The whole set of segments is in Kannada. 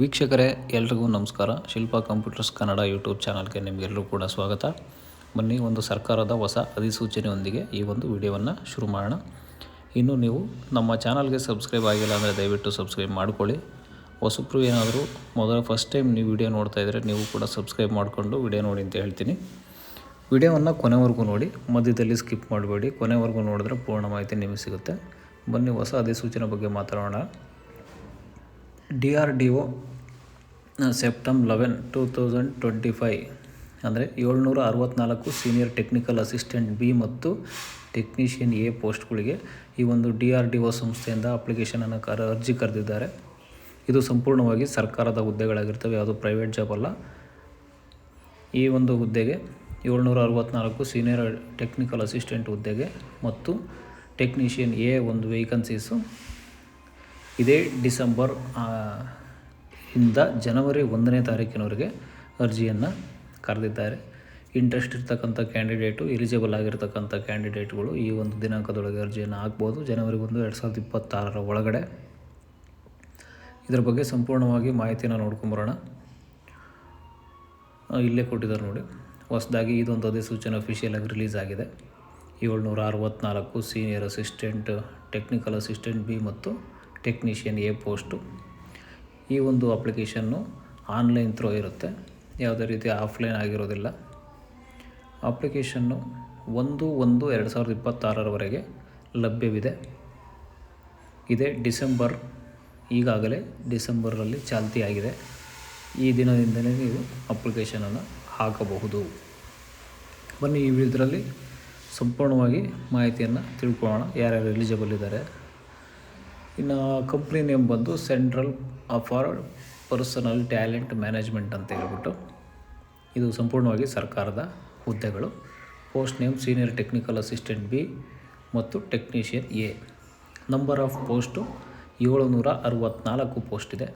ವೀಕ್ಷಕರೇ, ಎಲ್ರಿಗೂ ನಮಸ್ಕಾರ. ಶಿಲ್ಪಾ ಕಂಪ್ಯೂಟರ್ಸ್ ಕನ್ನಡ ಯೂಟ್ಯೂಬ್ ಚಾನಲ್ಗೆ ನಿಮಗೆಲ್ಲರೂ ಕೂಡ ಸ್ವಾಗತ. ಬನ್ನಿ, ಒಂದು ಸರ್ಕಾರದ ಹೊಸ ಅಧಿಸೂಚನೆಯೊಂದಿಗೆ ಈ ಒಂದು ವಿಡಿಯೋವನ್ನು ಶುರು ಮಾಡೋಣ. ಇನ್ನು ನೀವು ನಮ್ಮ ಚಾನಲ್ಗೆ ಸಬ್ಸ್ಕ್ರೈಬ್ ಆಗಿಲ್ಲ ಅಂದರೆ ದಯವಿಟ್ಟು ಸಬ್ಸ್ಕ್ರೈಬ್ ಮಾಡಿಕೊಳ್ಳಿ. ಹೊಸಬ್ರು ಏನಾದರೂ ಮೊದಲ ಫಸ್ಟ್ ಟೈಮ್ ನೀವು ವಿಡಿಯೋ ನೋಡ್ತಾ ಇದ್ದರೆ ನೀವು ಕೂಡ ಸಬ್ಸ್ಕ್ರೈಬ್ ಮಾಡಿಕೊಂಡು ವಿಡಿಯೋ ನೋಡಿ ಅಂತ ಹೇಳ್ತೀನಿ. ವಿಡಿಯೋವನ್ನು ಕೊನೆವರೆಗೂ ನೋಡಿ. ಮಧ್ಯದಲ್ಲಿ ಸ್ಕಿಪ್ ಮಾಡಬೇಡಿ. ಕೊನೆವರೆಗೂ ನೋಡಿದ್ರೆ ಪೂರ್ಣ ಮಾಹಿತಿ ನಿಮಗೆ ಸಿಗುತ್ತೆ. ಬನ್ನಿ, ಹೊಸ ಅಧಿಸೂಚನೆ ಬಗ್ಗೆ ಮಾತಾಡೋಣ. D R D O September eleven, two thousand twenty five ಅಂದರೆ ಏಳ್ನೂರ ಅರವತ್ತ್ನಾಲ್ಕು ಸೀನಿಯರ್ ಟೆಕ್ನಿಕಲ್ ಅಸಿಸ್ಟೆಂಟ್ ಬಿ ಮತ್ತು ಟೆಕ್ನಿಷಿಯನ್ ಎ ಪೋಸ್ಟ್ಗಳಿಗೆ ಈ ಒಂದು ಡಿ ಆರ್ ಡಿ ಒ ಸಂಸ್ಥೆಯಿಂದ ಅಪ್ಲಿಕೇಶನನ್ನು ಕರ, ಅರ್ಜಿ ಕರೆದಿದ್ದಾರೆ. ಇದು ಸಂಪೂರ್ಣವಾಗಿ ಸರ್ಕಾರದ ಹುದ್ದೆಗಳಾಗಿರ್ತವೆ, ಯಾವುದು ಪ್ರೈವೇಟ್ ಜಾಬ್ ಅಲ್ಲ. ಈ ಒಂದು ಹುದ್ದೆಗೆ ಏಳ್ನೂರ ಅರವತ್ತ್ನಾಲ್ಕು ಸೀನಿಯರ್ ಟೆಕ್ನಿಕಲ್ ಅಸಿಸ್ಟೆಂಟ್ ಹುದ್ದೆಗೆ ಮತ್ತು ಟೆಕ್ನಿಷಿಯನ್ ಎ ಒಂದು ವೇಕನ್ಸೀಸು ಇದೇ ಡಿಸೆಂಬರ್ ಇಂದ ಜನವರಿ ಒಂದನೇ ತಾರೀಕಿನವರೆಗೆ ಅರ್ಜಿಯನ್ನು ಕರೆದಿದ್ದಾರೆ. ಇಂಟ್ರೆಸ್ಟ್ ಇರ್ತಕ್ಕಂಥ ಕ್ಯಾಂಡಿಡೇಟು, ಎಲಿಜಿಬಲ್ ಆಗಿರ್ತಕ್ಕಂಥ ಕ್ಯಾಂಡಿಡೇಟ್ಗಳು ಈ ಒಂದು ದಿನಾಂಕದೊಳಗೆ ಅರ್ಜಿಯನ್ನು ಹಾಕ್ಬೋದು. ಜನವರಿ ಒಂದು, ಎರಡು ಸಾವಿರದ ಇಪ್ಪತ್ತಾರರ ಒಳಗಡೆ. ಇದರ ಬಗ್ಗೆ ಸಂಪೂರ್ಣವಾಗಿ ಮಾಹಿತಿನ ನೋಡ್ಕೊಂಬರೋಣ ಇಲ್ಲೇ ಕೊಟ್ಟಿದ್ದಾರೆ ನೋಡಿ. ಹೊಸದಾಗಿ ಇದೊಂದು ಅಧಿಸೂಚನೆ ಅಫಿಷಿಯಲಾಗಿ ರಿಲೀಸ್ ಆಗಿದೆ. ಏಳ್ನೂರ ಅರವತ್ತ್ನಾಲ್ಕು senior assistant technical assistant B ಮತ್ತು ಟೆಕ್ನಿಷಿಯನ್ ಎ ಪೋಸ್ಟು. ಈ ಒಂದು ಅಪ್ಲಿಕೇಶನ್ನು ಆನ್ಲೈನ್ ಥ್ರೋ ಇರುತ್ತೆ. ಯಾವುದೇ ರೀತಿ ಆಫ್ಲೈನ್ ಆಗಿರೋದಿಲ್ಲ. ಅಪ್ಲಿಕೇಶನ್ನು ಒಂದು ಒಂದು ಎರಡು ಸಾವಿರದ ಇಪ್ಪತ್ತಾರರವರೆಗೆ ಲಭ್ಯವಿದೆ. ಇದೇ ಡಿಸೆಂಬರ್, ಈಗಾಗಲೇ ಡಿಸೆಂಬರಲ್ಲಿ ಚಾಲ್ತಿಯಾಗಿದೆ ಈ ದಿನದಿಂದಲೇ ನೀವು ಅಪ್ಲಿಕೇಶನನ್ನು ಹಾಕಬಹುದು. ಬನ್ನಿ ಈ ಇದರಲ್ಲಿ ಸಂಪೂರ್ಣವಾಗಿ ಮಾಹಿತಿಯನ್ನು ತಿಳ್ಕೊಳ್ಳೋಣ. ಯಾರ್ಯಾರು ಎಲಿಜಿಬಲ್ ಇದ್ದಾರೆ. ಇನ್ನು ಕಂಪ್ನಿ ನೇಮ್ ಬಂದು central for personnel talent management ಅಂತ ಹೇಳ್ಬಿಟ್ಟು ಇದು ಸಂಪೂರ್ಣವಾಗಿ ಸರ್ಕಾರದ ಹುದ್ದೆಗಳು. Post name senior technical assistant B ಮತ್ತು technician A number of post ಏಳುನೂರ ಅರವತ್ತ್ನಾಲ್ಕು ಪೋಸ್ಟ್ ಇದೆ.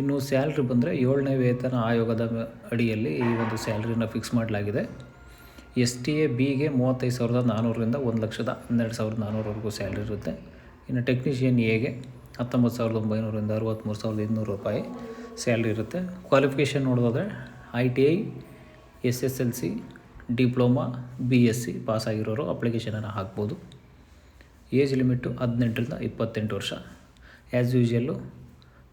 ಇನ್ನು ಸ್ಯಾಲ್ರಿ ಬಂದರೆ ಏಳನೇ ವೇತನ ಆಯೋಗದ ಅಡಿಯಲ್ಲಿ ಈ ಒಂದು ಸ್ಯಾಲ್ರಿನ ಫಿಕ್ಸ್ ಮಾಡಲಾಗಿದೆ. ಎಸ್ ಟಿ ಎ ಬಿಗೆ ಮೂವತ್ತೈದು ಸಾವಿರದ ನಾನ್ನೂರರಿಂದ ಒಂದು ಲಕ್ಷದ ಹನ್ನೆರಡು ಸಾವಿರದ ನಾನ್ನೂರವರೆಗೂ ಸ್ಯಾಲ್ರಿ ಇರುತ್ತೆ. ಇನ್ನು ಟೆಕ್ನಿಷಿಯನ್ ಎಗೆ ಹತ್ತೊಂಬತ್ತು ಸಾವಿರದ ಒಂಬೈನೂರಿಂದ ಅರುವತ್ತ್ಮೂರು ಸಾವಿರದ ಇನ್ನೂರು ರೂಪಾಯಿ ಸ್ಯಾಲ್ರಿ ಇರುತ್ತೆ. ಕ್ವಾಲಿಫಿಕೇಷನ್ ನೋಡೋದಾದ್ರೆ I T I S S L C diploma B S C pass ಆಗಿರೋರು ಅಪ್ಲಿಕೇಶನನ್ನು ಹಾಕ್ಬೋದು. ಏಜ್ ಲಿಮಿಟು ಹದಿನೆಂಟರಿಂದ ಇಪ್ಪತ್ತೆಂಟು ವರ್ಷ. ಆ್ಯಸ್ ಯೂಶಲ್ಲು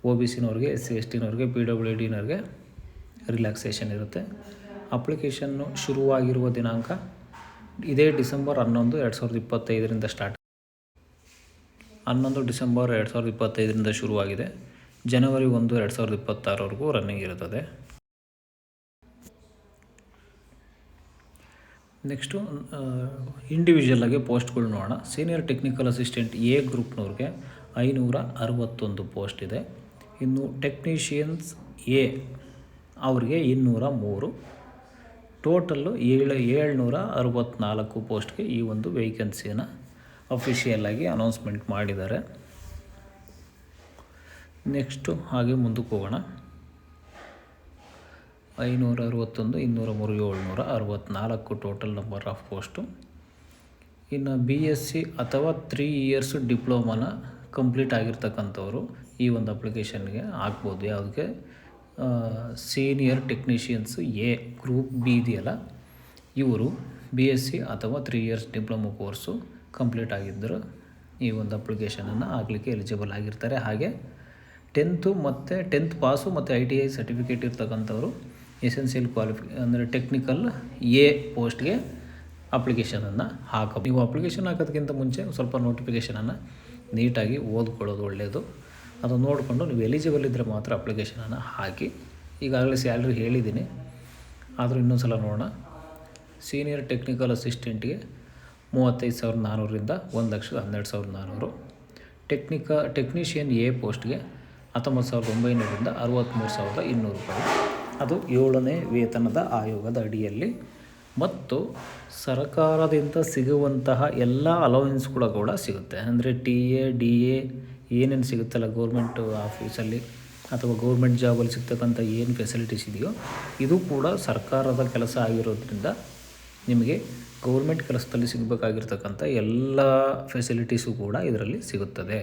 ಒ ಬಿ ಸಿನವ್ರಿಗೆ ಎಸ್ ಸಿ ಎಸ್ ಟಿನವ್ರಿಗೆ ಪಿ ಡಬ್ಲ್ಯೂ ಡಿನವ್ರಿಗೆ ರಿಲ್ಯಾಕ್ಸೇಷನ್ ಇರುತ್ತೆ. ಅಪ್ಲಿಕೇಶನ್ನು ಶುರುವಾಗಿರುವ ದಿನಾಂಕ ಇದೇ ಡಿಸೆಂಬರ್ ಹನ್ನೊಂದು, ಎರಡು ಸಾವಿರದ ಇಪ್ಪತ್ತೈದರಿಂದ ಸ್ಟಾರ್ಟ್ ಹನ್ನೊಂದು ಡಿಸೆಂಬರ್ ಎರಡು ಸಾವಿರದ ಇಪ್ಪತ್ತೈದರಿಂದ ಶುರುವಾಗಿದೆ. ಜನವರಿ ಒಂದು ಎರಡು ಸಾವಿರದ ಇಪ್ಪತ್ತಾರವರೆಗೂ ರನ್ನಿಂಗ್ ಇರುತ್ತದೆ. ನೆಕ್ಸ್ಟು ಇಂಡಿವಿಜುವಲ್ ಆಗಿ ಪೋಸ್ಟ್ಗಳು ನೋಡೋಣ. ಸೀನಿಯರ್ ಟೆಕ್ನಿಕಲ್ ಅಸಿಸ್ಟೆಂಟ್ ಎ ಗ್ರೂಪ್ನವ್ರಿಗೆ ಐನೂರ ಅರವತ್ತೊಂದು ಪೋಸ್ಟ್ ಇದೆ. ಇನ್ನು ಟೆಕ್ನಿಷಿಯನ್ಸ್ ಎ, ಅವರಿಗೆ ಇನ್ನೂರ ಮೂರು. ಟೋಟಲ್ಲು ಏಳು, ಏಳ್ನೂರ ಅರವತ್ತ್ನಾಲ್ಕು ಪೋಸ್ಟ್ಗೆ ಈ ಒಂದು ವೇಕೆನ್ಸಿಯನ್ನು ಅಫಿಷಿಯಲ್ ಆಗಿ ಅನೌನ್ಸ್ಮೆಂಟ್ ಮಾಡಿದ್ದಾರೆ. ನೆಕ್ಸ್ಟು ಹಾಗೆ ಮುಂದಕ್ಕೆ ಹೋಗೋಣ. ಐನೂರ ಅರವತ್ತೊಂದು ಇನ್ನೂರ ಮೂರು ಏಳ್ನೂರ ಅರವತ್ತ್ನಾಲ್ಕು ಟೋಟಲ್ ನಂಬರ್ ಆಫ್ ಪೋಸ್ಟು ಇನ್ನು ಬಿ ಎಸ್ ಸಿ ಅಥವಾ ತ್ರೀ ಇಯರ್ಸ್ ಡಿಪ್ಲೊಮಾನ ಕಂಪ್ಲೀಟ್ ಆಗಿರ್ತಕ್ಕಂಥವ್ರು ಈ ಒಂದು ಅಪ್ಲಿಕೇಶನ್ಗೆ ಹಾಕ್ಬೋದು ಯಾವುದಕ್ಕೆ? Senior technicians A group B ಇದೆಯಲ್ಲ? ಇವರು ಬಿ ಎಸ್ ಸಿ ಅಥವಾ three years diploma course complete ಆಗಿದ್ದರು ಈ ಒಂದು ಅಪ್ಲಿಕೇಶನನ್ನು ಹಾಕಲಿಕ್ಕೆ ಎಲಿಜಿಬಲ್ ಆಗಿರ್ತಾರೆ. ಹಾಗೆ ಟೆಂತು ಮತ್ತು ಟೆಂತ್ ಪಾಸು ಮತ್ತು ಐ ಟಿ ಐ ಸರ್ಟಿಫಿಕೇಟ್ ಇರ್ತಕ್ಕಂಥವ್ರು ಎಸೆನ್ಷಿಯಲ್ ಕ್ವಾಲಿಫಿ ಅಂದರೆ ಟೆಕ್ನಿಕಲ್ ಎ ಪೋಸ್ಟ್ಗೆ ಅಪ್ಲಿಕೇಶನನ್ನು ಹಾಕ ನೀವು ಅಪ್ಲಿಕೇಶನ್ ಹಾಕೋದಕ್ಕಿಂತ ಮುಂಚೆ ಸ್ವಲ್ಪ ನೋಟಿಫಿಕೇಷನನ್ನು ನೀಟಾಗಿ ಓದ್ಕೊಳ್ಳೋದು ಒಳ್ಳೆಯದು ಅದು ನೋಡಿಕೊಂಡು ನೀವು ಎಲಿಜಿಬಲ್ ಇದ್ದರೆ ಮಾತ್ರ ಅಪ್ಲಿಕೇಶನನ್ನು ಹಾಕಿ. ಈಗಾಗಲೇ ಸ್ಯಾಲ್ರಿ ಹೇಳಿದ್ದೀನಿ. ಆದರೂ ಇನ್ನೊಂದು ಸಲ ನೋಡೋಣ. ಸೀನಿಯರ್ ಟೆಕ್ನಿಕಲ್ ಅಸಿಸ್ಟೆಂಟ್ಗೆ ಮೂವತ್ತೈದು ಸಾವಿರದ ನಾನ್ನೂರರಿಂದ ಒಂದು ಲಕ್ಷದ ಹನ್ನೆರಡು ಸಾವಿರದ ನಾನ್ನೂರು ಟೆಕ್ನಿಕ ಟೆಕ್ನಿಷಿಯನ್ ಎ ಪೋಸ್ಟ್ಗೆ ಹತ್ತೊಂಬತ್ತು ಸಾವಿರದ ಒಂಬೈನೂರಿಂದ ಅರವತ್ತ್ಮೂರು ಸಾವಿರದ ಇನ್ನೂರು ರೂಪಾಯಿ. ಅದು ಏಳನೇ ವೇತನದ ಆಯೋಗದ ಅಡಿಯಲ್ಲಿ. ಮತ್ತು ಸರ್ಕಾರದಿಂದ ಸಿಗುವಂತಹ ಎಲ್ಲ ಅಲವೆನ್ಸ್ಗಳು ಕೂಡ ಸಿಗುತ್ತೆ. ಅಂದರೆ ಟಿ ಎ ಡಿ ಎ ಏನೇನು ಸಿಗುತ್ತಲ್ಲ ಗೌರ್ಮೆಂಟ್ ಆಫೀಸಲ್ಲಿ ಅಥವಾ ಗೌರ್ಮೆಂಟ್ ಜಾಬಲ್ಲಿ ಸಿಗ್ತಕ್ಕಂಥ ಏನು ಫೆಸಿಲಿಟೀಸ್ ಇದೆಯೋ, ಇದು ಕೂಡ ಸರ್ಕಾರದ ಕೆಲಸ ಆಗಿರೋದ್ರಿಂದ ನಿಮಗೆ ಗೌರ್ಮೆಂಟ್ ಕೆಲಸದಲ್ಲಿ ಸಿಗಬೇಕಾಗಿರ್ತಕ್ಕಂಥ ಎಲ್ಲ ಫೆಸಿಲಿಟೀಸು ಕೂಡ ಇದರಲ್ಲಿ ಸಿಗುತ್ತದೆ.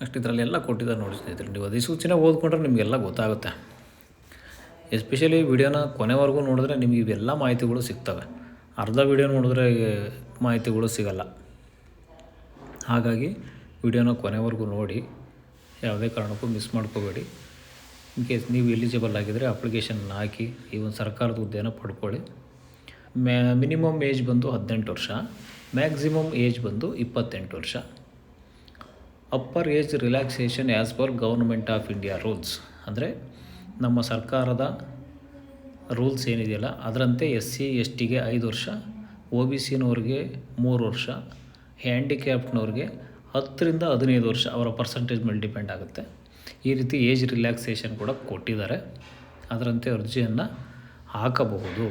ನೆಕ್ಸ್ಟ್ ಇದರಲ್ಲಿ ಎಲ್ಲ ಕೊಟ್ಟಿದ್ದಾರೆ ನೋಡಿ ಸ್ನೇಹಿತರೆ, ನೀವು ಅಧಿಸೂಚನೆ ಓದ್ಕೊಂಡ್ರೆ ನಿಮಗೆಲ್ಲ ಗೊತ್ತಾಗುತ್ತೆ. ಎಸ್ಪೆಷಲಿ ವಿಡಿಯೋನ ಕೊನೆವರೆಗೂ ನೋಡಿದ್ರೆ ನಿಮಗೆ ಇವೆಲ್ಲ ಮಾಹಿತಿಗಳು ಸಿಗ್ತವೆ. ಅರ್ಧ ವಿಡಿಯೋ ನೋಡಿದ್ರೆ ಮಾಹಿತಿಗಳು ಸಿಗಲ್ಲ. ಹಾಗಾಗಿ ವಿಡಿಯೋನ ಕೊನೆವರೆಗೂ ನೋಡಿ. ಯಾವುದೇ ಕಾರಣಕ್ಕೂ ಮಿಸ್ ಮಾಡ್ಕೋಬೇಡಿ. ಇನ್ ಕೇಸ್ ನೀವು ಎಲಿಜಿಬಲ್ ಆಗಿದ್ದರೆ ಅಪ್ಲಿಕೇಶನ್ ಹಾಕಿ, ಈ ಒಂದು ಸರ್ಕಾರದ ಹುದ್ದೆನ ಪಡ್ಕೊಳ್ಳಿ. ಮ್ಯಾ ಮಿನಿಮಮ್ ಏಜ್ ಬಂದು ಹದಿನೆಂಟು ವರ್ಷ ಮ್ಯಾಕ್ಸಿಮಮ್ ಏಜ್ ಬಂದು ಇಪ್ಪತ್ತೆಂಟು ವರ್ಷ. Upper age relaxation as per government of India rules ಅಂದರೆ ನಮ್ಮ ಸರ್ಕಾರದ ರೂಲ್ಸ್ ಏನಿದೆಯಲ್ಲ, ಅದರಂತೆ ಎಸ್ ಸಿ ಎಸ್ ಟಿಗೆ ಐದು ವರ್ಷ ಒ ಬಿ ಸಿನವ್ರಿಗೆ ಮೂರು ವರ್ಷ ಹ್ಯಾಂಡಿಕ್ಯಾಪ್ಟ್ನವ್ರಿಗೆ ಹತ್ತರಿಂದ ಹದಿನೈದು ವರ್ಷ ಅವರ ಪರ್ಸಂಟೇಜ್ ಮೇಲೆ ಡಿಪೆಂಡ್ ಆಗುತ್ತೆ. ಈ ರೀತಿ ಏಜ್ ರಿಲ್ಯಾಕ್ಸೇಷನ್ ಕೂಡ ಕೊಟ್ಟಿದ್ದಾರೆ. ಅದರಂತೆ ಅರ್ಜಿಯನ್ನು ಹಾಕಬಹುದು.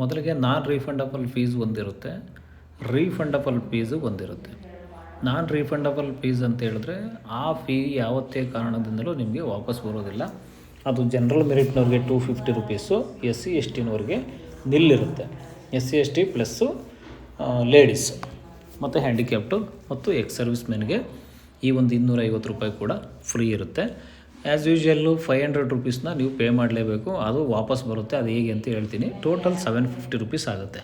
ಮೊದಲಿಗೆ ನಾನ್ ರೀಫಂಡಬಲ್ ಫೀಸ್ ಒಂದಿರುತ್ತೆ. ರೀಫಂಡಬಲ್ ಫೀಸು ಒಂದಿರುತ್ತೆ. ನಾನ್ ರೀಫಂಡಬಲ್ ಫೀಸ್ ಅಂತ ಹೇಳಿದ್ರೆ ಆ ಫೀ ಯಾವತ್ತೇ ಕಾರಣದಿಂದಲೂ ನಿಮಗೆ ವಾಪಸ್ ಬರೋದಿಲ್ಲ. ಅದು general ಮೆರಿಟ್ನವ್ರಿಗೆ two fifty rupees S C S ಟಿನವ್ರಿಗೆ ನಿಲ್ಲಿರುತ್ತೆ. S C S T plus ladies ಮತ್ತು ಹ್ಯಾಂಡಿಕ್ಯಾಪ್ಟು ಮತ್ತು ಎಕ್ಸ್ ಸರ್ವಿಸ್ ಮೆನ್ಗೆ ಈ ಒಂದು ಇನ್ನೂರೈವತ್ತು ರೂಪಾಯಿ ಕೂಡ ಫ್ರೀ ಇರುತ್ತೆ. ಆ್ಯಸ್ ಯೂಶ್ವಲ್ಲು ಫೈವ್ ಹಂಡ್ರೆಡ್ ರುಪೀಸ್ನ ನೀವು ಪೇ ಮಾಡಲೇಬೇಕು, ಅದು ವಾಪಸ್ ಬರುತ್ತೆ. ಅದು ಹೇಗೆ ಅಂತ ಹೇಳ್ತೀನಿ. ಟೋಟಲ್ ಸೆವೆನ್ ಫಿಫ್ಟಿ ರುಪೀಸ್ ಆಗುತ್ತೆ.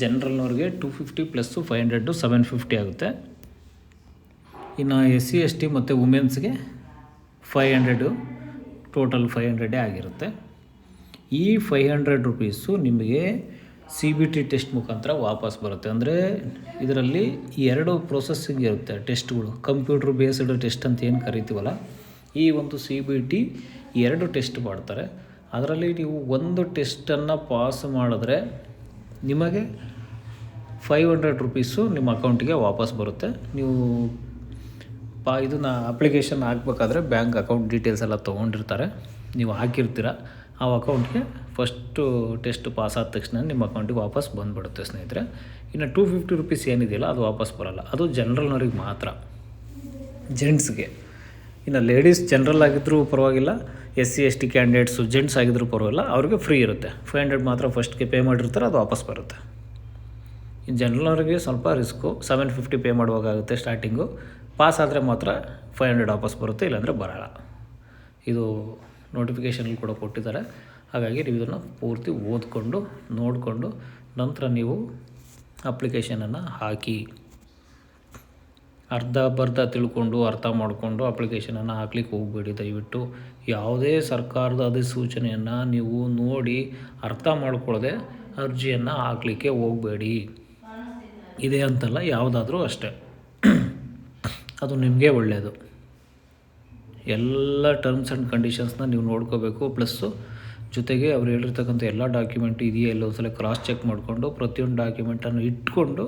ಜನರಲ್ನವ್ರಿಗೆ two fifty plus five hundred seven fifty ಆಗುತ್ತೆ. ಇನ್ನು ಎಸ್ ಸಿ, ಎಸ್ ಟಿ ಮತ್ತು ವುಮೆನ್ಸ್ಗೆ ಫೈ ಹಂಡ್ರೆಡು ಟೋಟಲ್ ಫೈವ್ ಹಂಡ್ರೆಡೇ ಆಗಿರುತ್ತೆ. ಈ ಫೈ ಹಂಡ್ರೆಡ್ ರುಪೀಸು ನಿಮಗೆ ಸಿ ಬಿ ಟಿ ಟೆಸ್ಟ್ ಮುಖಾಂತರ ವಾಪಸ್ ಬರುತ್ತೆ. ಅಂದರೆ ಇದರಲ್ಲಿ ಎರಡು ಪ್ರೊಸೆಸ್ಸಿಂಗ್ ಇರುತ್ತೆ ಟೆಸ್ಟ್ಗಳು ಕಂಪ್ಯೂಟ್ರ್ ಬೇಸ್ಡ್ ಟೆಸ್ಟ್ ಅಂತ ಏನು ಕರಿತೀವಲ್ಲ, ಈ ಒಂದು ಸಿ ಬಿ ಟಿ ಎರಡು ಟೆಸ್ಟ್ ಮಾಡ್ತಾರೆ. ಅದರಲ್ಲಿ ನೀವು ಒಂದು ಟೆಸ್ಟನ್ನು ಪಾಸ್ ಮಾಡಿದ್ರೆ ನಿಮಗೆ ಫೈವ್ ಹಂಡ್ರೆಡ್ ರುಪೀಸು ನಿಮ್ಮ ಅಕೌಂಟಿಗೆ ವಾಪಸ್ ಬರುತ್ತೆ. ನೀವು ಪಾ ಇದನ್ನ ಅಪ್ಲಿಕೇಶನ್ ಹಾಕ್ಬೇಕಾದ್ರೆ ಬ್ಯಾಂಕ್ ಅಕೌಂಟ್ ಡೀಟೇಲ್ಸ್ ಎಲ್ಲ ತೊಗೊಂಡಿರ್ತಾರೆ. ನೀವು ಹಾಕಿರ್ತೀರ, ಆ ಅಕೌಂಟ್ಗೆ ಫಸ್ಟು ಟೆಸ್ಟ್ ಪಾಸ್ ಆದ ತಕ್ಷಣ ನಿಮ್ಮ ಅಕೌಂಟಿಗೆ ವಾಪಸ್ ಬಂದುಬಿಡುತ್ತೆ ಸ್ನೇಹಿತರೆ. ಇನ್ನು ಟೂ ಫಿಫ್ಟಿ ರುಪೀಸ್ ಏನಿದೆಯಲ್ಲ, ಅದು ವಾಪಸ್ ಬರೋಲ್ಲ. ಅದು ಜನ್ರಲ್ನವ್ರಿಗೆ ಮಾತ್ರ. ಜೆಂಟ್ಸ್ಗೆ ಇನ್ನು ಲೇಡೀಸ್ ಜನರಲ್ ಆಗಿದ್ದರೂ ಪರವಾಗಿಲ್ಲ S C S T candidates gents ಆಗಿದ್ದರೂ ಪರವಾಗಿಲ್ಲ, ಅವ್ರಿಗೆ ಫ್ರೀ ಇರುತ್ತೆ. ಫೈವ್ ಹಂಡ್ರೆಡ್ ಮಾತ್ರ ಫಸ್ಟ್ಗೆ ಪೇ ಮಾಡಿರ್ತಾರೆ, ಅದು ವಾಪಸ್ ಬರುತ್ತೆ. ಇನ್ನು ಜನ್ರಲ್ನವ್ರಿಗೆ ಸ್ವಲ್ಪ ರಿಸ್ಕು ಸೆವೆನ್ ಫಿಫ್ಟಿ ಪೇ ಮಾಡುವಾಗುತ್ತೆ ಸ್ಟಾರ್ಟಿಂಗು ಪಾಸ್ ಆದರೆ ಮಾತ್ರ ಫೈವ್ ಹಂಡ್ರೆಡ್ ವಾಪಸ್ ಬರುತ್ತೆ, ಇಲ್ಲಾಂದರೆ ಬರೋಲ್ಲ. ಇದು ನೋಟಿಫಿಕೇಷನಲ್ಲಿ ಕೂಡ ಕೊಟ್ಟಿದ್ದಾರೆ. ಹಾಗಾಗಿ ನೀವು ಇದನ್ನು ಪೂರ್ತಿ ಓದ್ಕೊಂಡು, ನೋಡಿಕೊಂಡು, ನಂತರ ನೀವು ಅಪ್ಲಿಕೇಶನನ್ನು ಹಾಕಿ. ಅರ್ಧ ಬರ್ಧ ತಿಳ್ಕೊಂಡು, ಅರ್ಥ ಮಾಡಿಕೊಂಡು ಅಪ್ಲಿಕೇಶನನ್ನು ಹಾಕ್ಲಿಕ್ಕೆ ಹೋಗಬೇಡಿ. ದಯವಿಟ್ಟು ಯಾವುದೇ ಸರ್ಕಾರದ ಅಧಿಸೂಚನೆಯನ್ನು ನೀವು ನೋಡಿ ಅರ್ಥ ಮಾಡ್ಕೊಳ್ಳದೆ ಅರ್ಜಿಯನ್ನು ಹಾಕ್ಲಿಕ್ಕೆ ಹೋಗಬೇಡಿ. ಇದೆ ಅಂತಲ್ಲ, ಯಾವುದಾದ್ರೂ ಅಷ್ಟೇ. ಅದು ನಿಮಗೆ ಒಳ್ಳೆಯದು ಎಲ್ಲ ಟರ್ಮ್ಸ್ ಆ್ಯಂಡ್ ಕಂಡೀಷನ್ಸ್ನ ನೀವು ನೋಡ್ಕೋಬೇಕು. ಪ್ಲಸ್ಸು ಜೊತೆಗೆ ಅವ್ರು ಹೇಳಿರ್ತಕ್ಕಂಥ ಎಲ್ಲ ಡಾಕ್ಯುಮೆಂಟ್ ಇದೆಯಾ ಎಲ್ಲ ಒಂದ್ಸಲ ಕ್ರಾಸ್ ಚೆಕ್ ಮಾಡಿಕೊಂಡು ಪ್ರತಿಯೊಂದು ಡಾಕ್ಯುಮೆಂಟನ್ನು ಇಟ್ಕೊಂಡು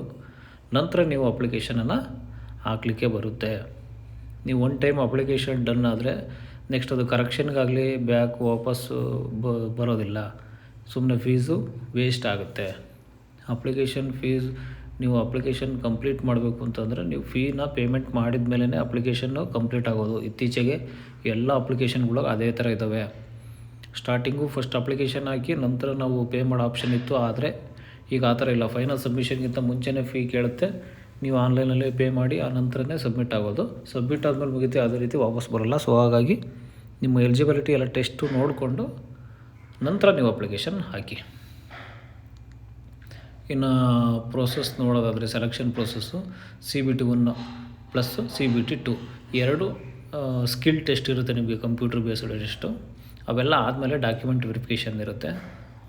ನಂತರ ನೀವು ಅಪ್ಲಿಕೇಶನನ್ನು ಹಾಕಲಿಕ್ಕೆ ಬರುತ್ತೆ. ನೀವು ಒನ್ ಟೈಮ್ ಅಪ್ಲಿಕೇಶನ್ ಡನ್ ಆದರೆ ನೆಕ್ಸ್ಟ್ ಅದು ಕರೆಕ್ಷನ್ಗಾಗಲಿ ಬ್ಯಾಕ್ ವಾಪಸ್ಸು ಬರೋದಿಲ್ಲ. ಸುಮ್ಮನೆ ಫೀಸು ವೇಸ್ಟ್ ಆಗುತ್ತೆ. ಅಪ್ಲಿಕೇಶನ್ ಫೀಸ್ ನೀವು ಅಪ್ಲಿಕೇಶನ್ ಕಂಪ್ಲೀಟ್ ಮಾಡಬೇಕು ಅಂತಂದರೆ ನೀವು ಫೀನ ಪೇಮೆಂಟ್ ಮಾಡಿದ ಮೇಲೇ ಅಪ್ಲಿಕೇಶನ್ನು ಕಂಪ್ಲೀಟ್ ಆಗೋದು. ಇತ್ತೀಚೆಗೆ ಎಲ್ಲ ಅಪ್ಲಿಕೇಶನ್ಗಳು ಅದೇ ಥರ ಇದ್ದಾವೆ ಸ್ಟಾರ್ಟಿಂಗು ಫಸ್ಟ್ ಅಪ್ಲಿಕೇಶನ್ ಹಾಕಿ ನಂತರ ನಾವು ಪೇ ಮಾಡೋ ಆಪ್ಷನ್ ಇತ್ತು ಆದರೆ ಈಗ ಆ ಥರ ಇಲ್ಲ. ಫೈನಲ್ ಸಬ್ಮಿಷನ್ಗಿಂತ ಮುಂಚೆನೇ ಫೀ ಕೇಳುತ್ತೆ. ನೀವು ಆನ್ಲೈನಲ್ಲೇ ಪೇ ಮಾಡಿ ಆ ನಂತರನೇ ಸಬ್ಮಿಟ್ ಆಗೋದು. ಸಬ್ಮಿಟ್ ಆದಮೇಲೆ ಮುಗಿತು ಅದೇ ರೀತಿ ವಾಪಸ್ ಬರೋಲ್ಲ. ಸೊ ಹಾಗಾಗಿ ನಿಮ್ಮ ಎಲಿಜಿಬಿಲಿಟಿ ಎಲ್ಲ ಟೆಸ್ಟು ನೋಡಿಕೊಂಡು ನಂತರ ನೀವು ಅಪ್ಲಿಕೇಶನ್ ಹಾಕಿ. ಇನ್ನು ಪ್ರೋಸೆಸ್ ನೋಡೋದಾದರೆ selection process C B T one plus C B T two ಎರಡು ಸ್ಕಿಲ್ ಟೆಸ್ಟ್ ಇರುತ್ತೆ ನಿಮಗೆ ಕಂಪ್ಯೂಟರ್ ಬೇಸ್ಡ್ ಟೆಸ್ಟು ಅವೆಲ್ಲ ಆದಮೇಲೆ ಡಾಕ್ಯುಮೆಂಟ್ ವೆರಿಫಿಕೇಷನ್ ಇರುತ್ತೆ.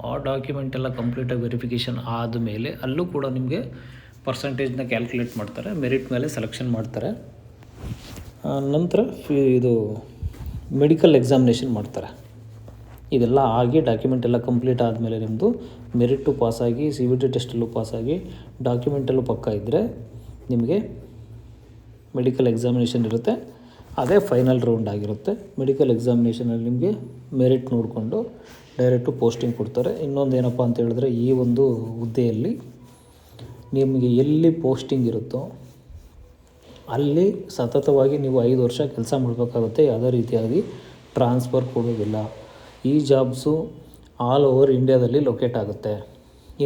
ಆ ಡಾಕ್ಯುಮೆಂಟ್ ಎಲ್ಲ ಕಂಪ್ಲೀಟಾಗಿ ವೆರಿಫಿಕೇಷನ್ ಆದಮೇಲೆ ಅಲ್ಲೂ ಕೂಡ ನಿಮಗೆ ಪರ್ಸಂಟೇಜ್ನ ಕ್ಯಾಲ್ಕುಲೇಟ್ ಮಾಡ್ತಾರೆ ಮೆರಿಟ್ ಮೇಲೆ ಸೆಲೆಕ್ಷನ್ ಮಾಡ್ತಾರೆ. ನಂತರ ಫಿ, ಇದು ಮೆಡಿಕಲ್ ಎಕ್ಸಾಮಿನೇಷನ್ ಮಾಡ್ತಾರೆ. ಇದೆಲ್ಲ ಆಗಿ ಡಾಕ್ಯುಮೆಂಟ್ ಎಲ್ಲ ಕಂಪ್ಲೀಟ್ ಆದಮೇಲೆ ನಿಮ್ಮದು ಮೆರಿಟು ಪಾಸಾಗಿ, ಸಿ ವಿ ಟಿ ಟೆಸ್ಟಲ್ಲೂ ಪಾಸಾಗಿ ಡಾಕ್ಯುಮೆಂಟಲ್ಲೂ ಪಕ್ಕ ಇದ್ದರೆ ನಿಮಗೆ ಮೆಡಿಕಲ್ ಎಕ್ಸಾಮಿನೇಷನ್ ಇರುತ್ತೆ. ಅದೇ ಫೈನಲ್ ರೌಂಡ್ ಆಗಿರುತ್ತೆ. ಮೆಡಿಕಲ್ ಎಕ್ಸಾಮಿನೇಷನಲ್ಲಿ ನಿಮಗೆ ಮೆರಿಟ್ ನೋಡಿಕೊಂಡು ಡೈರೆಕ್ಟು ಪೋಸ್ಟಿಂಗ್ ಕೊಡ್ತಾರೆ. ಇನ್ನೊಂದು ಏನಪ್ಪ ಅಂತ ಹೇಳಿದ್ರೆ ಈ ಒಂದು ಹುದ್ದೆಯಲ್ಲಿ ನಿಮಗೆ ಎಲ್ಲಿ ಪೋಸ್ಟಿಂಗ್ ಇರುತ್ತೋ ಅಲ್ಲಿ ಸತತವಾಗಿ ನೀವು ಐದು ವರ್ಷ ಕೆಲಸ ಮಾಡಬೇಕಾಗುತ್ತೆ. ಯಾವುದೇ ರೀತಿಯಾಗಿ ಟ್ರಾನ್ಸ್ಫರ್ ಕೊಡೋದಿಲ್ಲ. ಈ ಜಾಬ್ಸು ಆಲ್ ಓವರ್ ಇಂಡ್ಯಾದಲ್ಲಿ ಲೊಕೇಟ್ ಆಗುತ್ತೆ.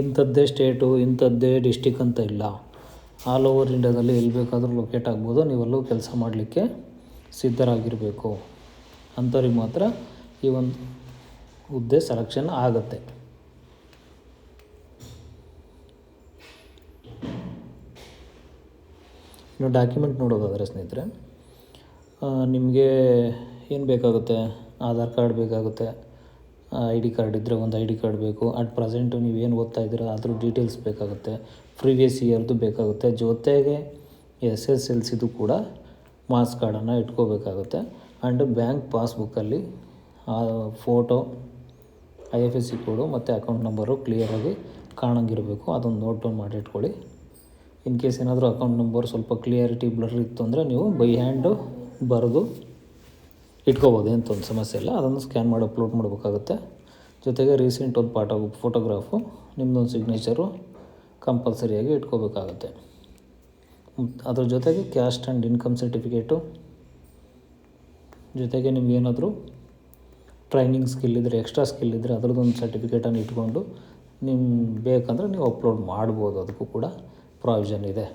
ಇಂಥದ್ದೇ ಸ್ಟೇಟು, ಇಂಥದ್ದೇ ಡಿಸ್ಟಿಕ್ ಅಂತ ಇಲ್ಲ. ಆಲ್ ಓವರ್ ಇಂಡ್ಯಾದಲ್ಲಿ ಎಲ್ಲಿ ಬೇಕಾದರೂ ಲೊಕೇಟ್ ಆಗ್ಬೋದು. ನೀವೆಲ್ಲೂ ಕೆಲಸ ಮಾಡಲಿಕ್ಕೆ ಸಿದ್ಧರಾಗಿರಬೇಕು. ಅಂಥವ್ರಿಗೆ ಮಾತ್ರ ಈ ಒಂದು ಹುದ್ದೆ ಸೆಲೆಕ್ಷನ್ ಆಗುತ್ತೆ. ನೀವು ಡಾಕ್ಯುಮೆಂಟ್ ನೋಡೋದಾದರೆ ಸ್ನೇಹಿತರೆ ನಿಮಗೆ ಏನು ಬೇಕಾಗುತ್ತೆ? ಆಧಾರ್ ಕಾರ್ಡ್ ಬೇಕಾಗುತ್ತೆ. ಐ ಡಿ ಕಾರ್ಡ್ ಇದ್ದರೆ ಒಂದು ಐ ಡಿ ಕಾರ್ಡ್ ಬೇಕು. ಅಟ್ ಪ್ರೆಸೆಂಟು ನೀವೇನು ಓದ್ತಾ ಇದ್ದೀರಾ ಅದ್ರ ಡೀಟೇಲ್ಸ್ ಬೇಕಾಗುತ್ತೆ. ಪ್ರೀವಿಯಸ್ ಇಯರ್ದು ಬೇಕಾಗುತ್ತೆ. ಜೊತೆಗೆ ಎಸ್ ಎಸ್ ಎಲ್ ಸಿದು ಕೂಡ ಮಾರ್ಕ್ಸ್ ಕಾರ್ಡನ್ನು ಇಟ್ಕೋಬೇಕಾಗುತ್ತೆ. And bank ಪಾಸ್ಬುಕ್ಕಲ್ಲಿ photo I F S C code ಮತ್ತು ಅಕೌಂಟ್ ನಂಬರು ಕ್ಲಿಯರಾಗಿ ಕಾಣಂಗಿರಬೇಕು. ಅದೊಂದು ನೋಟ್ ಡೌನ್ ಮಾಡಿ ಇಟ್ಕೊಳ್ಳಿ. ಇನ್ ಕೇಸ್ ಏನಾದರೂ ಅಕೌಂಟ್ ನಂಬರ್ ಸ್ವಲ್ಪ ಕ್ಲಿಯರಿಟಿ ಬ್ಲರ್ ಇತ್ತು ಅಂದರೆ ನೀವು ಬೈ ಹ್ಯಾಂಡು ಬರೆದು ಇಟ್ಕೋಬೋದು, ಏನು ಒಂದು ಸಮಸ್ಯೆ ಇಲ್ಲ. ಅದನ್ನು ಸ್ಕ್ಯಾನ್ ಮಾಡಿ ಅಪ್ಲೋಡ್ ಮಾಡಬೇಕಾಗುತ್ತೆ. ಜೊತೆಗೆ ರೀಸೆಂಟ್ ಒಂದು ಪಾಠ ಫೋಟೋಗ್ರಾಫು ನಿಮ್ಮದೊಂದು ಸಿಗ್ನೇಚರು ಕಂಪಲ್ಸರಿಯಾಗಿ ಇಟ್ಕೋಬೇಕಾಗುತ್ತೆ. ಅದ್ರ ಜೊತೆಗೆ ಕ್ಯಾಸ್ಟ್ ಆ್ಯಂಡ್ ಇನ್ಕಮ್ ಸರ್ಟಿಫಿಕೇಟು ಜೊತೆಗೆ ನಿಮ್ಗೇನಾದರೂ ಟ್ರೈನಿಂಗ್ ಸ್ಕಿಲ್ ಇದ್ದರೆ ಎಕ್ಸ್ಟ್ರಾ ಸ್ಕಿಲ್ ಇದ್ದರೆ ಅದರದ್ದೊಂದು ಸರ್ಟಿಫಿಕೇಟನ್ನು ಇಟ್ಕೊಂಡು ನಿಮ್ಮ ಬೇಕಂದರೆ ನೀವು ಅಪ್ಲೋಡ್ ಮಾಡ್ಬೋದು. ಅದಕ್ಕೂ ಕೂಡ ಪ್ರಾವಿಷನ್ ಇದೆ.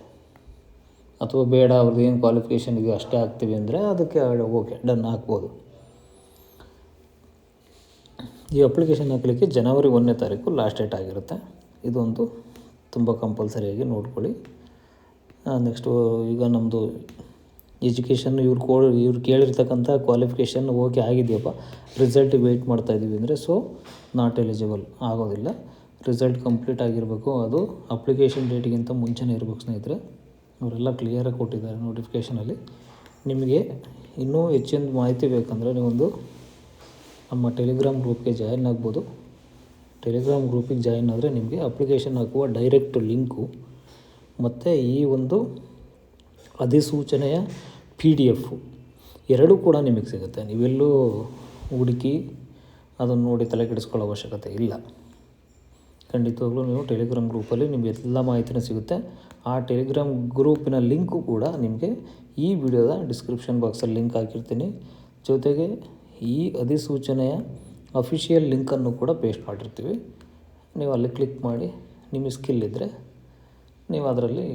ಅಥವಾ ಬೇಡ, ಅವ್ರದ್ದು ಏನು ಕ್ವಾಲಿಫಿಕೇಷನ್ ಇದೆಯೋ ಅಷ್ಟೇ ಹಾಕ್ತೀವಿ ಅಂದರೆ ಅದಕ್ಕೆ ಓಕೆ ಡನ್ ಹಾಕ್ಬೋದು. ಈ ಅಪ್ಲಿಕೇಶನ್ ಹಾಕಲಿಕ್ಕೆ ಜನವರಿ ಒಂದನೇ ತಾರೀಕು ಲಾಸ್ಟ್ ಡೇಟ್ ಆಗಿರುತ್ತೆ. ಇದೊಂದು ತುಂಬ ಕಂಪಲ್ಸರಿಯಾಗಿ ನೋಡ್ಕೊಳ್ಳಿ. ನೆಕ್ಸ್ಟು ಈಗ ನಮ್ಮದು ಎಜುಕೇಷನ್ ಇವ್ರು ಕೋ, ಇವ್ರು ಕೇಳಿರ್ತಕ್ಕಂಥ ಕ್ವಾಲಿಫಿಕೇಷನ್ ಓಕೆ ಆಗಿದೆಯಪ್ಪ. ರಿಸಲ್ಟ್ ವೆಯ್ಟ್ ಮಾಡ್ತಾಯಿದ್ದೀವಿ ಅಂದರೆ ಸೊ ನಾಟ್ ಎಲಿಜಿಬಲ್ ಆಗೋದಿಲ್ಲ. ರಿಸಲ್ಟ್ ಕಂಪ್ಲೀಟ್ ಆಗಿರಬೇಕು, ಅದು ಅಪ್ಲಿಕೇಶನ್ ಡೇಟಿಗಿಂತ ಮುಂಚೆನೇ ಇರಬೇಕು ಸ್ನೇಹಿತರೆ. ಅವರೆಲ್ಲ ಕ್ಲಿಯರಾಗಿ ಕೊಟ್ಟಿದ್ದಾರೆ ನೋಟಿಫಿಕೇಷನಲ್ಲಿ ನಿಮಗೆ ಇನ್ನೂ ಹೆಚ್ಚಿನ ಮಾಹಿತಿ ಬೇಕಂದರೆ ನೀವೊಂದು ನಮ್ಮ ಟೆಲಿಗ್ರಾಮ್ ಗ್ರೂಪ್ಗೆ ಜಾಯಿನ್ ಆಗ್ಬೋದು. ಟೆಲಿಗ್ರಾಮ್ ಗ್ರೂಪಿಗೆ ಜಾಯಿನ್ ಆದರೆ ನಿಮಗೆ ಅಪ್ಲಿಕೇಶನ್ ಹಾಕುವ ಡೈರೆಕ್ಟ್ ಲಿಂಕು ಮತ್ತು ಈ ಒಂದು ಅಧಿಸೂಚನೆಯ ಪಿ ಡಿ ಎಫು ಎರಡೂ ಕೂಡ ನಿಮಗೆ ಸಿಗುತ್ತೆ. ನೀವೆಲ್ಲೂ ಹುಡುಕಿ ಅದನ್ನು ನೋಡಿ ತಲೆ ಕೆಡಿಸ್ಕೊಳ್ಳೋ ಅವಶ್ಯಕತೆ ಇಲ್ಲ. ಖಂಡಿತವಾಗ್ಲೂ ನೀವು ಟೆಲಿಗ್ರಾಮ್ ಗ್ರೂಪಲ್ಲಿ ನಿಮಗೆ ಎಲ್ಲ ಮಾಹಿತಿನೂ ಸಿಗುತ್ತೆ. ಆ ಟೆಲಿಗ್ರಾಮ್ ಗ್ರೂಪಿನ ಲಿಂಕು ಕೂಡ ನಿಮಗೆ ಈ ವಿಡಿಯೋದ ಡಿಸ್ಕ್ರಿಪ್ಷನ್ ಬಾಕ್ಸಲ್ಲಿ ಲಿಂಕ್ ಹಾಕಿರ್ತೀನಿ. ಜೊತೆಗೆ ಈ ಅಧಿಸೂಚನೆಯ ಅಫಿಷಿಯಲ್ ಲಿಂಕನ್ನು ಕೂಡ ಪೇಸ್ಟ್ ಮಾಡಿರ್ತೀವಿ. ನೀವು ಅಲ್ಲಿ ಕ್ಲಿಕ್ ಮಾಡಿ, ನಿಮಗೆ ಸ್ಕಿಲ್ ಇದ್ದರೆ ನೀವು ಅದರಲ್ಲಿ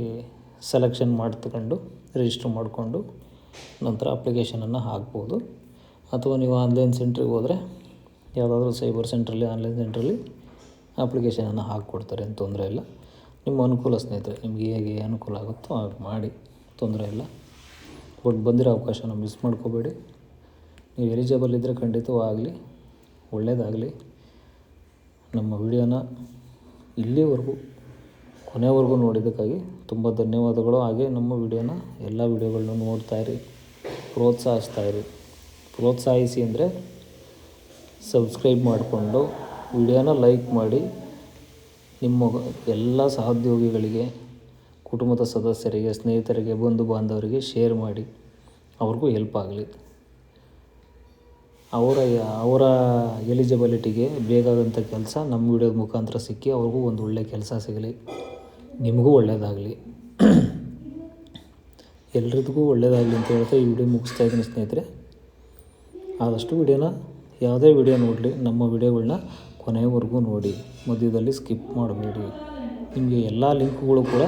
ಸೆಲೆಕ್ಷನ್ ಮಾಡ್ತಕೊಂಡು ರಿಜಿಸ್ಟರ್ ಮಾಡಿಕೊಂಡು ನಂತರ ಅಪ್ಲಿಕೇಶನನ್ನು ಹಾಕ್ಬೋದು. ಅಥವಾ ನೀವು ಆನ್ಲೈನ್ ಸೆಂಟ್ರಿಗೆ ಹೋದರೆ ಯಾವುದಾದ್ರೂ ಸೈಬರ್ ಸೆಂಟ್ರಲ್ಲಿ ಆನ್ಲೈನ್ ಸೆಂಟ್ರಲ್ಲಿ ಅಪ್ಲಿಕೇಶನನ್ನು ಹಾಕ್ಕೊಡ್ತಾರೆ, ಏನು ತೊಂದರೆ ಇಲ್ಲ. ನಿಮ್ಮ ಅನುಕೂಲ ಸ್ನೇಹಿತರೆ, ನಿಮಗೆ ಹೇಗೆ ಅನುಕೂಲ ಆಗುತ್ತೋ ಹಾಗೆ ಮಾಡಿ, ತೊಂದರೆ ಇಲ್ಲ. ಬಟ್ ಬಂದಿರೋ ಅವಕಾಶನ ಮಿಸ್ ಮಾಡ್ಕೋಬೇಡಿ. ನೀವು ಎಲಿಜಿಬಲ್ ಇದ್ದರೆ ಖಂಡಿತವಾಗಲಿ ಒಳ್ಳೆಯದಾಗಲಿ ನಮ್ಮ ವಿಡಿಯೋನ ಇಲ್ಲಿವರೆಗೂ, ಕೊನೆವರೆಗೂ ನೋಡಿದ್ದಕ್ಕಾಗಿ ತುಂಬ ಧನ್ಯವಾದಗಳು. ಹಾಗೆ ನಮ್ಮ ವಿಡಿಯೋನ ಎಲ್ಲ ವಿಡಿಯೋಗಳನ್ನೂ ನೋಡ್ತಾಯಿರಿ ಪ್ರೋತ್ಸಾಹಿಸ್ತಾಯಿರಿ ಪ್ರೋತ್ಸಾಹಿಸಿ ಅಂದರೆ ಸಬ್ಸ್ಕ್ರೈಬ್ ಮಾಡಿಕೊಂಡು, ವಿಡಿಯೋನ ಲೈಕ್ ಮಾಡಿ ನಿಮ್ಮ ಎಲ್ಲ ಸಹೋದ್ಯೋಗಿಗಳಿಗೆ, ಕುಟುಂಬದ ಸದಸ್ಯರಿಗೆ, ಸ್ನೇಹಿತರಿಗೆ ಬಂಧು ಬಾಂಧವರಿಗೆ ಶೇರ್ ಮಾಡಿ, ಅವ್ರಿಗೂ ಹೆಲ್ಪ್ ಆಗಲಿ. ಅವರ ಅವರ ಎಲಿಜಿಬಿಲಿಟಿಗೆ ಬೇಕಾದಂಥ ಕೆಲಸ ನಮ್ಮ ವಿಡಿಯೋದ ಮುಖಾಂತರ ಸಿಕ್ಕಿ ಅವ್ರಿಗೂ ಒಂದು ಒಳ್ಳೆಯ ಕೆಲಸ ಸಿಗಲಿ. ನಿಮಗೂ ಒಳ್ಳೆಯದಾಗಲಿ ಎಲ್ರಿಗೂ ಒಳ್ಳೆಯದಾಗಲಿ ಅಂತ ಹೇಳ್ತಾ ಈ ವಿಡಿಯೋ ಮುಗಿಸ್ತಾ ಇದ್ದೀನಿ ಸ್ನೇಹಿತರೆ. ಆದಷ್ಟು ವಿಡಿಯೋನ ಯಾವುದೇ ವಿಡಿಯೋ ನೋಡಲಿ, ನಮ್ಮ ವಿಡಿಯೋಗಳನ್ನ ಕೊನೆಯವರೆಗೂ ನೋಡಿ, ಮಧ್ಯದಲ್ಲಿ ಸ್ಕಿಪ್ ಮಾಡಬೇಡಿ. ನಿಮಗೆ ಎಲ್ಲ ಲಿಂಕ್ಗಳು ಕೂಡ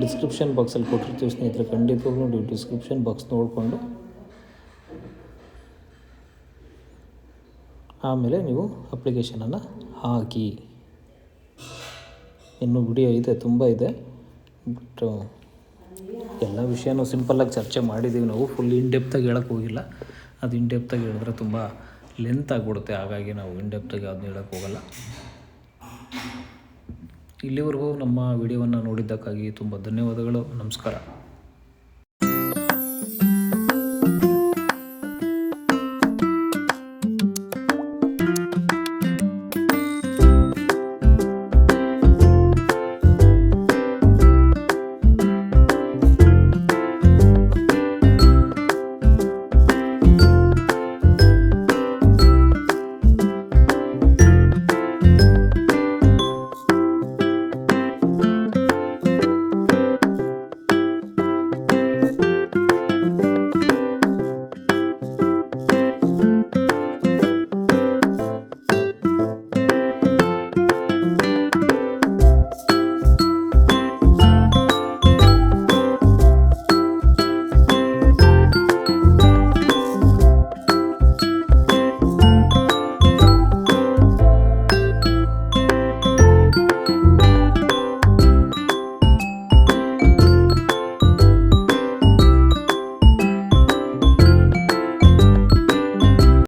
ಡಿಸ್ಕ್ರಿಪ್ಷನ್ ಬಾಕ್ಸಲ್ಲಿ ಕೊಟ್ಟಿರ್ತೀವಿ ಸ್ನೇಹಿತರೆ. ಖಂಡಿತವಾಗ್ಲೂ ನೋಡಿ, ಡಿಸ್ಕ್ರಿಪ್ಷನ್ ಬಾಕ್ಸ್ ನೋಡಿಕೊಂಡು. ಆಮೇಲೆ ನೀವು ಅಪ್ಲಿಕೇಶನನ್ನು ಹಾಕಿ. ಇನ್ನು ವಿಡಿಯೋ ಇದೆ, ತುಂಬ ಇದೆ. ಬಟ್ ಎಲ್ಲ ವಿಷಯನೂ ಸಿಂಪಲ್ಲಾಗಿ ಚರ್ಚೆ ಮಾಡಿದ್ದೀವಿ ನಾವು. ಫುಲ್ ಇನ್ ಡೆಪ್ತಾಗಿ ಹೇಳೋಕ್ಕೆ ಹೋಗಿಲ್ಲ ಅದು ಇನ್ ಡೆಪ್ತಾಗಿ ಹೇಳಿದ್ರೆ ತುಂಬ ಲೆಂತ್ ಆಗಿಬಿಡುತ್ತೆ. ಹಾಗಾಗಿ ನಾವು ಇನ್ ಡೆಪ್ತಾಗಿ ಅದನ್ನ ಹೇಳೋಕ್ಕೆ ಹೋಗಲ್ಲ. ಇಲ್ಲಿವರೆಗೂ ನಮ್ಮ ವಿಡಿಯೋವನ್ನು ನೋಡಿದ್ದಕ್ಕಾಗಿ ತುಂಬ ಧನ್ಯವಾದಗಳು. ನಮಸ್ಕಾರ.